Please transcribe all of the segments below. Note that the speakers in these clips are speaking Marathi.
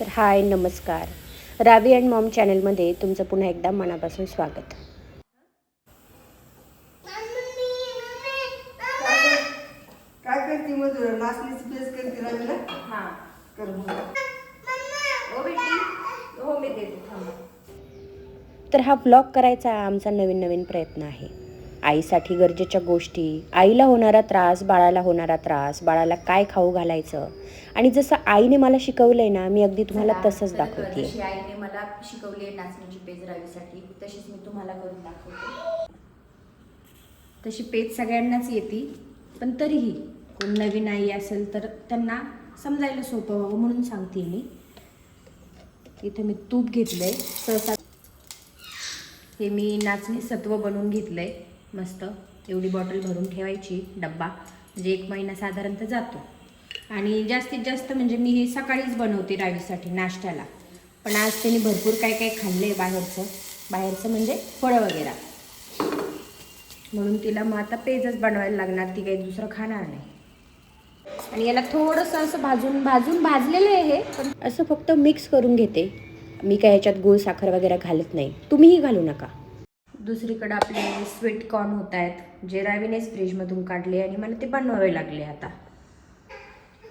तर हाय नमस्कार. रावी अँड मॉम चॅनलमध्ये तुमचं पुन्हा एकदा मनापासून स्वागत. काय करते मधुरा? नाचणीची पेस्ट करते रवीला? हां. कर हो बेटी. हो मी देते तर हा ब्लॉग करायचा आमचा नवीन नवीन प्रयत्न आहे. आईसाठी गरजेच्या गोष्टी आईला होणारा त्रास बाळाला होणारा त्रास बाळाला काय खाऊ घालायचं? आणि जसं आईने मला शिकवलंय ना मी अगदी तुम्हाला तसंच दाखवते. आईने मला शिकवली आहे नाचणीची पेज रावीसाठी तशीच मी तुम्हाला करून दाखवते. तशी पेज सगळ्यांनाच येते पण तरीही कोण नवीन आई असेल तर त्यांना समजायला सोपं व्हावं म्हणून सांगते मी. इथे मी तूप घेतलंय सहसा हे मी नाचणी सत्व बनवून घेतलंय. मस्त एवढी बॉटल भरून ठेवायची डब्बा. म्हणजे एक महिना साधारणतः जातो. आणि जास्तीत जास्त म्हणजे मी हे सकाळीच बनवते रावीसाठी नाश्त्याला. पण आज त्यांनी भरपूर काय काय खाल्लं आहे बाहेरचं. बाहेरचं म्हणजे फळं वगैरे. म्हणून तिला मग आता पेजच बनवायला लागणार ती काही दुसरं खाणार नाही. आणि याला थोडंसं असं भाजून भाजून भाजलेलं आहे हे पण असं फक्त मिक्स करून घेते. मी काय ह्याच्यात गूळ साखर वगैरे घालत नाही. तुम्हीही घालू नका. दुसरीकडे आपले स्वीट कॉर्न होत आहेत जे रावीनेच फ्रीजमधून काढले आणि मला ते बनवावे लागले आता.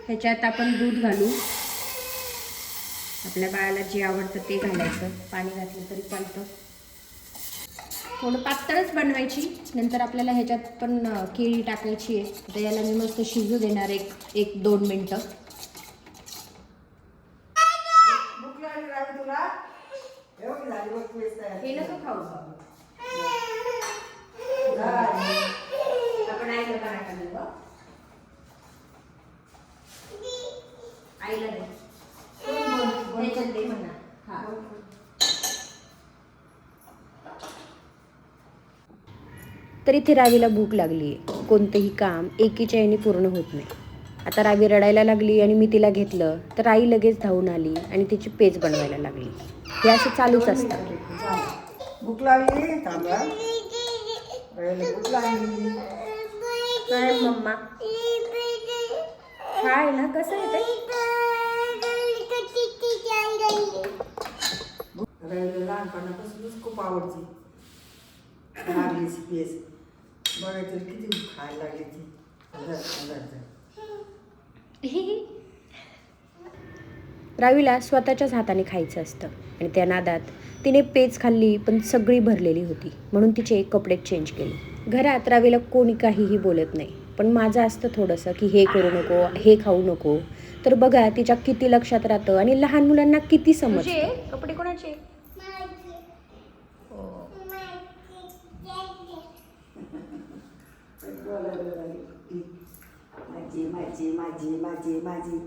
ह्याच्यात आपण दूध घालू. आपल्या बाळाला जे आवडतं ते घालायचं. पाणी घातलं तरी चालतं. थोडं पातळच बनवायची. नंतर आपल्याला ह्याच्यात पण केळी टाकायची आहे. तर याला मी मस्त शिजू देणार एक एक दोन मिनटं. हे नको खाऊ. आपण आईला देऊ आईला दे म्हणा हा तर इथे रावीला भूक लागली आहे कोणतंही काम एकीच्या याने पूर्ण होत नाही. आता रावी रडायला लागली आणि मी तिला घेतलं तर आई लगेच धावून आली आणि तिची पेज बनवायला लागली. हे असं चालूच असतं. भूक लागली? थांबा. रवीला भूक लागली. काय मम्मा? काय ना कसं येते रवीला लहानपणापासूनच खूप आवडते. नारळीची पेस्ट बघायचं किती खायला लागली ती. हजार रावीला स्वतःच्याच हाताने खायचं असतं आणि त्या नादात तिने पेज खाल्ली पण सगळी भरलेली होती. म्हणून तिचे कपडे चेंज केले. घरात रावीला कोणी काहीही बोलत नाही. पण माझं असतं थोडंसं की हे करू नको हे खाऊ नको. तर बघा तिच्या किती लक्षात राहतं आणि लहान मुलांना किती समजतं. कपडे कोणाचे? माझी माझी माझी माझी माझी.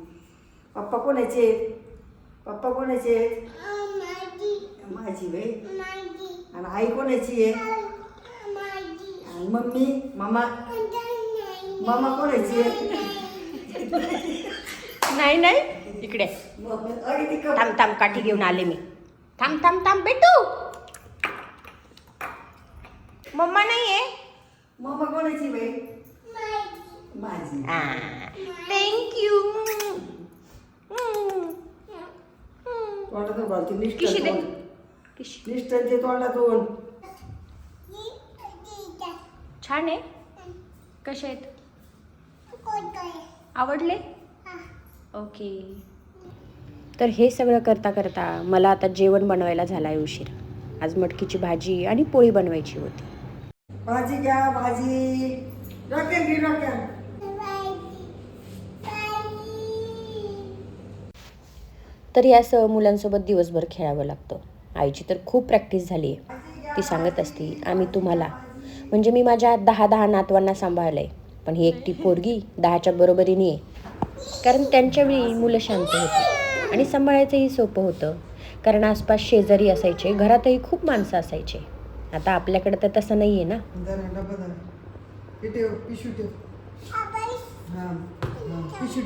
पप्पा कोणाचे? पप्पा कोणाचे? माझी बाई. आणि आई कोणाची आहे? आणि मम्मी मामा? मामा कोणाची आहे? नाही नाही. इकडे. अरे ती कप- थांब थांब काठी घेऊन आले मी. थांब थांब थांब बेटू. मम्मा नाहीये मम्मा कोणाची बाई? माझी. थँक्यू घालते किशी दे? तोंडातून. छान आहे? कसे आहेत? आवडले? ओके. तर हे सगळं करता करता मला आता जेवण बनवायला झाला आहे उशीर. आज मटकीची भाजी आणि पोळी बनवायची होती. भाजी घ्या भाजी. तर यासह मुलांसोबत दिवसभर खेळावं लागतं. आईची तर खूप प्रॅक्टिस झाली आहे. ती सांगत असती आम्ही तुम्हाला. म्हणजे मी माझ्या दहा दहा नातवांना सांभाळलंय. पण ही एकटी पोरगी दहाच्या बरोबरीने आहे कारण त्यांच्या वेळी मुलं शांत होती. आणि सांभाळायचंही सोपं होतं. कारण आसपास शेजारी असायचे घरातही खूप माणसं असायचे. आता आपल्याकडे तर तसं नाही आहे ना ठेव. पिशू ठेव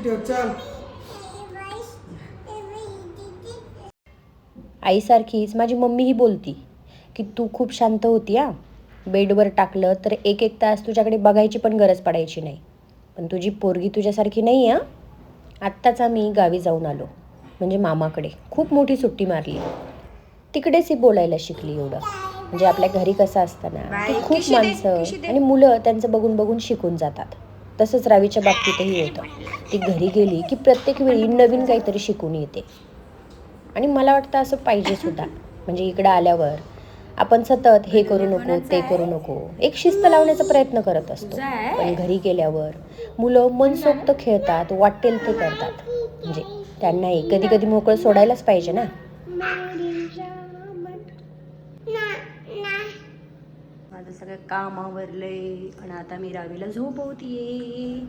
ठेव चल. आईसारखीच. माझी मम्मीही बोलती की तू खूप शांत होती हा. बेडवर टाकलं तर एक एक तास तुझ्याकडे बघायची पण गरज पडायची नाही. पण तुझी पोरगी तुझ्यासारखी नाही आहे आत्ताच आम्ही गावी जाऊन आलो म्हणजे मामाकडे. खूप मोठी सुट्टी मारली. तिकडेच ही बोलायला शिकली एवढं. म्हणजे आपल्या घरी कसं असतं ना बाई, की खूप माणसं. आणि मुलं त्यांचं बघून बघून शिकून जातात. तसंच रावीच्या बाबतीतही होतं. ती घरी गेली की प्रत्येक वेळी नवीन काहीतरी शिकून येते. आणि मला वाटतं असं पाहिजे सुद्धा. म्हणजे इकडं आल्यावर आपण सतत हे करू नको ते करू नको. एक शिस्त लावण्याचा प्रयत्न करत असतो? पण घरी गेल्यावर मुलं मनसोक्त खेळतात वाटेल ते करतात. म्हणजे त्यांनाही कधी कधी मोकळं सोडायलाच पाहिजे ना. माझं सगळं काम आवरलंय आणि आता मी रावीला झोपवतीये.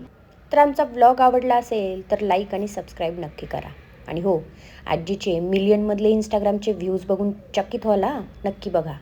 तर आमचा ब्लॉग आवडला असेल तर लाईक आणि सबस्क्राईब नक्की करा. आणि हो आजीचे मिलियनमधले इंस्टाग्रामचे व्ह्यूज बघून चकित व्हाला नक्की बघा.